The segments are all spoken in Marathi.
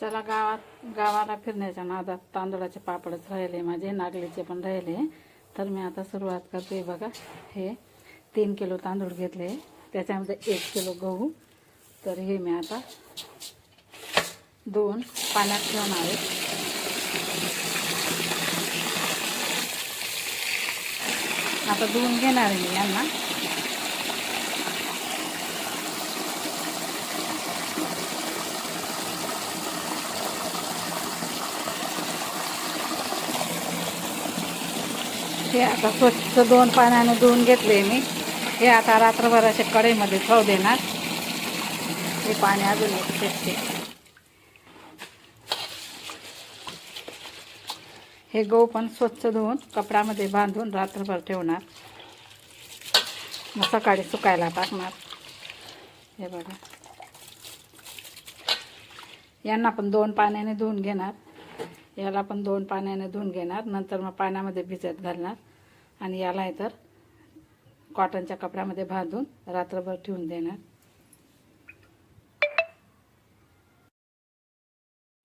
चला गावात गावाला फिरण्याच्या नादात तांदळाचे पापडच राहिले माझे नागलीचे पण राहिले. तर मी आता सुरुवात करते बघा. हे तीन किलो तांदूळ घेतले. त्याच्यामध्ये एक किलो गहू. तर हे मी आता दोन पाण्यात ठेवणार आहे. आता धुवून घेणार आहे मी यांना. हे आता स्वच्छ दोन पाण्याने धुवून घेतले मी. हे आता रात्रभर असे कढईमध्ये ठेव देणार. हे पाणी अजून एक फेकते. हे गहू पण स्वच्छ धुवून कपड्यामध्ये बांधून रात्रभर ठेवणार. मग सकाळी सुकायला टाकणार. हे बघा. यांना पण दोन पाण्याने धुवून घेणार. याला पण दोन पाण्याने धुवून घेणार. नंतर मग पाण्यामध्ये भिजत घालणार. आणि याला तर कॉटनच्या कपड्यामध्ये बांधून रात्रभर ठेवून देणार.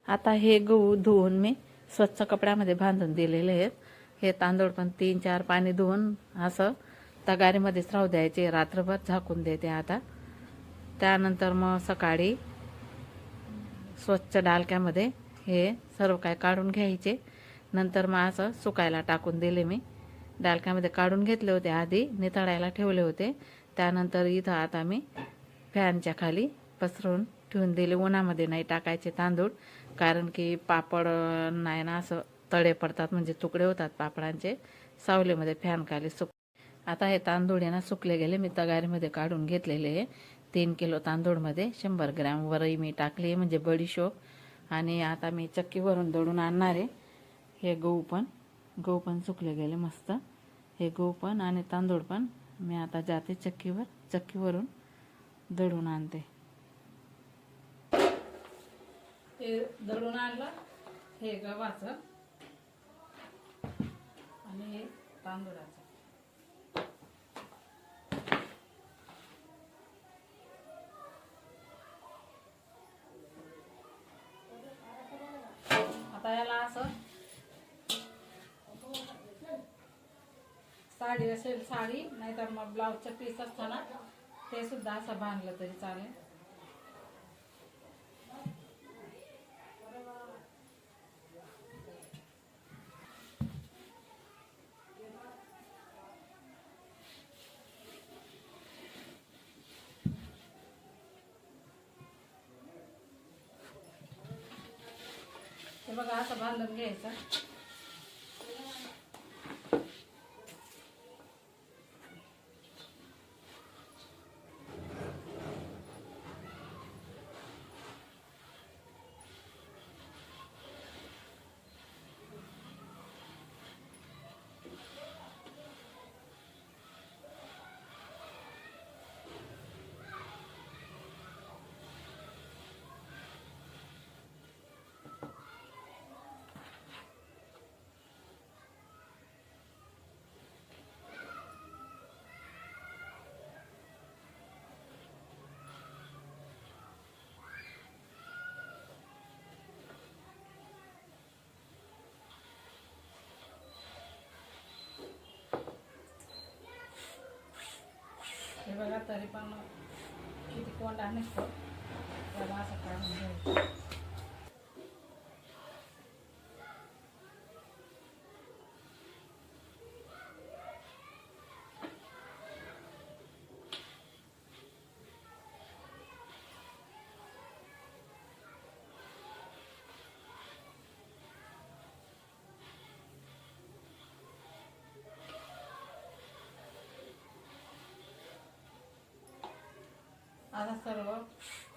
आता हे गहू धुवून मी स्वच्छ कपड्यामध्ये बांधून दिलेले आहेत. हे तांदूळ पण तीन चार पाणी धुवून असं तगारीमध्येच राहू द्यायचे. रात्रभर झाकून देते आता. त्यानंतर मग सकाळी स्वच्छ डालक्यामध्ये हे सर्व काय काढून घ्यायचे. नंतर मग असं सुकायला टाकून दिले मी. डालक्यामध्ये काढून घेतले होते आधी नितळायला ठेवले होते. त्यानंतर इथं आता मी फॅनच्या खाली पसरून ठेवून दिले. उन्हामध्ये नाही टाकायचे तांदूळ कारण की पापड नाही ना असं तळे पडतात म्हणजे तुकडे होतात पापडांचे. सावलीमध्ये फॅन खाली सुक आता हे तांदूळ आहे ना सुकले गेले. मी तगारीमध्ये काढून घेतलेले आहे. तीन किलो तांदूळमध्ये शंभर ग्रॅम वरई मी टाकली म्हणजे बडीशोप. आणि आता मी चक्कीवरून दळून आणणार आहे. हे गहू पण. गहू पण सुकले गेले मस्त. हे गहू पण आणि तांदूळ पण मी आता जाते चक्कीवर. चक्कीवरून दळून आणते. हे दळून आणलं. हे गव्हाचं. आणि हे तांदूळाचं. साडी असेल साडी नाहीतर मग ब्लाऊजचं पीस असताना ते सुद्धा असं बांधलं तरी चालेल. ते बघा असं बांधून घ्यायचं. हे बघा तरी पण किती कोंडा निघतो. त्याला असं काढून घ्यायचं. आता सर्व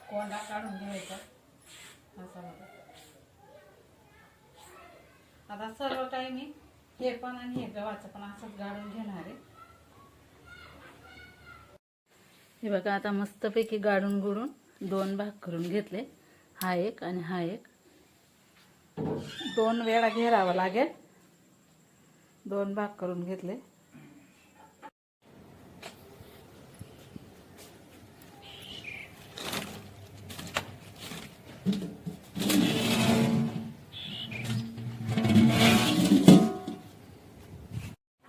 कोंडा काढून घ्यायचा. असा आता सर्व काही मी हे पण आणि हे गव्हाचं पण असंच गाळून घेणार आहे. हे बघा आता मस्तपैकी गाडून गुडून दोन भाग करून घेतले. हा एक आणि हा एक. दोन वेळा घेरावं लागेल. दोन भाग करून घेतले.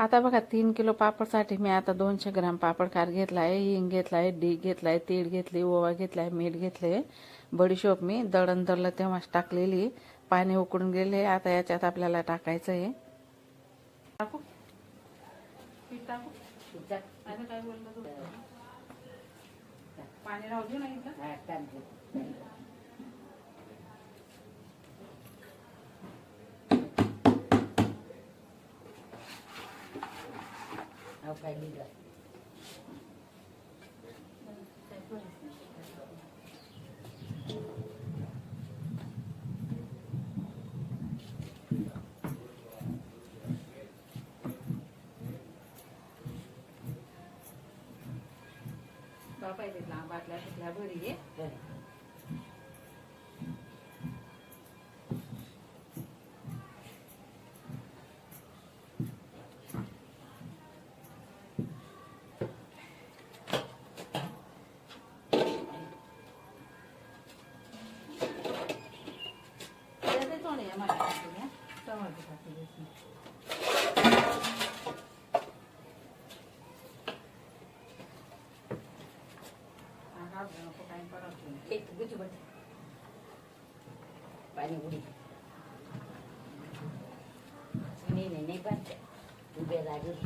आता बघा तीन किलो पापडसाठी मी आता दोनशे ग्राम पापड खार घेतला आहे हिंग घेतला आहे डी घेतला आहे तीळ घेतली ओवा घेतला आहे मीठ घेतले बडीशोप मी दळण दळलं तेव्हाच टाकलेली पाणी उकडून गेले आता याच्यात आपल्याला टाकायचं आहे टाकू? टाकू काय बोललं पाणी राहू दे नाही का बापा इथे बाटल्या तिथल्या भरी आहे त्याचे टमाटर टाकू देत नाही. हा, घाबरू नको, time परत होईल. पाणी उडी नाही नाही नाही पण उभे लागेल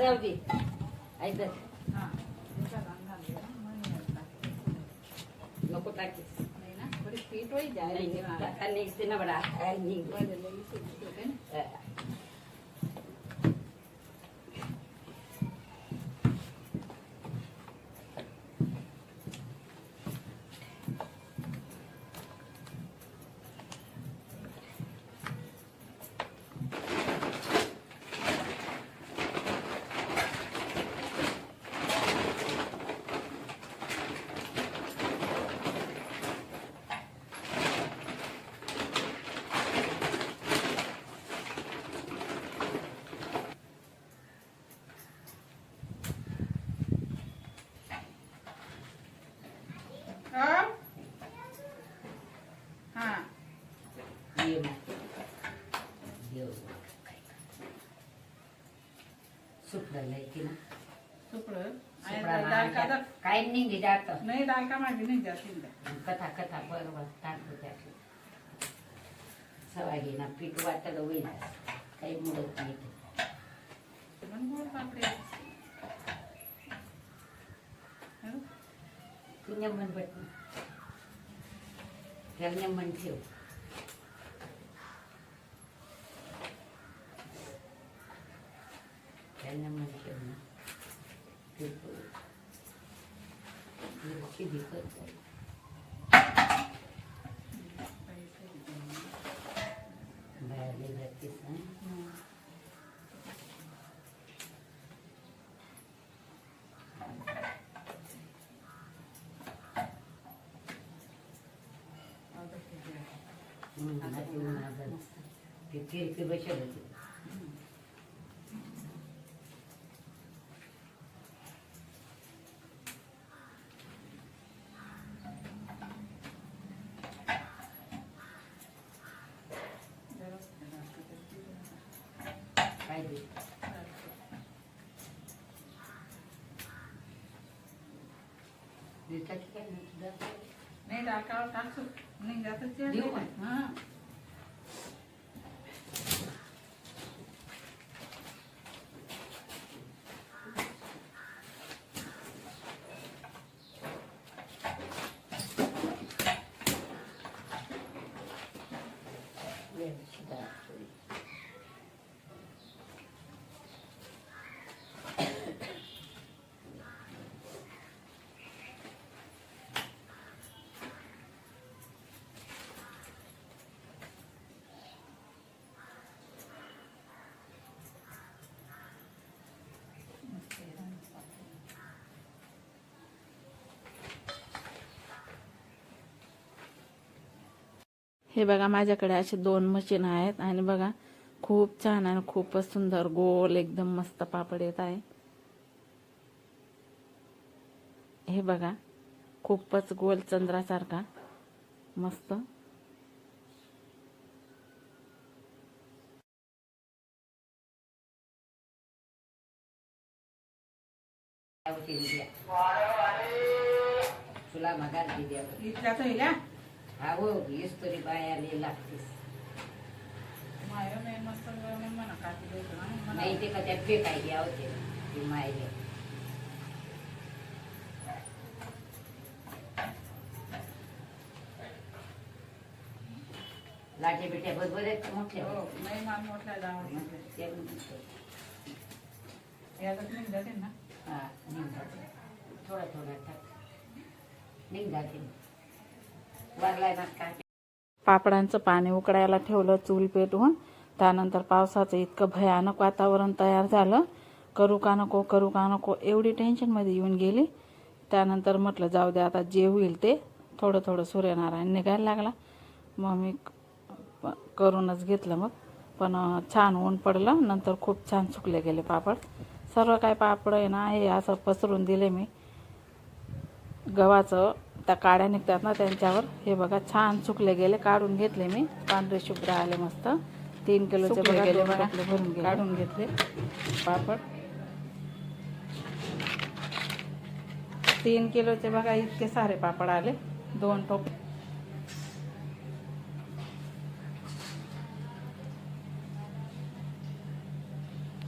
राहू दे ऐक हा त्याचा दाना दे ना, मग नाही टाकते. नको टाकीस नाही ना बरी पीठ होई जाय नाही आणि ते ना बडा सुपडायला की ना सुपडं आणि डाळ का काय निघे जात नाही डाळ का माझी नाही जास्ती. कथा कथा बरोबर टाकतो त्यात सवागी ना पीठ वाटलं होईल काही मुडत नाही ते. पण गोड पापडी आहे. हं? तू नेमन बट त्याला नेमन ठेव बाहेर घालतीस ना हं. आता किती आहे? हम्म, आता माझं ते किरकी बसेल होती दिवसाची काय नाही तुझं? नाही डाळ का हे बघा माझ्याकडे असे दोन मशीन आहेत आणि बघा खूप छान आणि खूपच सुंदर गोल एकदम मस्त पापड येत आहे. हे बघा खूपच गोल चंद्रासारखा मस्त. तुला हा? हीच तरी बायाले लागतेस. माय नाही ते का त्यात फेकायची होते ती मायले. लाटे बिट्या बरोबर आहेत का मोठ्या? हो, निघ जाते हा थोडा थोडा टाक निघाते वागलाय ना काय पापडांचं पाणी उकडायला ठेवलं चूल पेटवून. त्यानंतर पावसाचं इतकं भयानक वातावरण तयार झालं. करू का नको करू का नको एवढी टेन्शनमध्ये येऊन गेली. त्यानंतर म्हटलं जाऊ दे आता जे होईल ते. थोडं थोडं सूर्यनारायण निघायला लागला. मग मी करूनच घेतलं मग. पण छान ऊन पडलं. नंतर खूप छान सुकले गेले पापड. सर्व काय पापड आहे ना हे असं पसरून दिले मी. गव्हाचं त्या काड्या निघतात ना त्यांच्यावर. हे बघा छान सुकले गेले. काढून घेतले मी. पांढरे शुभ्र आले मस्त. तीन किलोचे बघा, भरून गेले. काढून घेतले. पापड. तीन किलोचे बघा इतके सारे पापड आले. दोन टोप.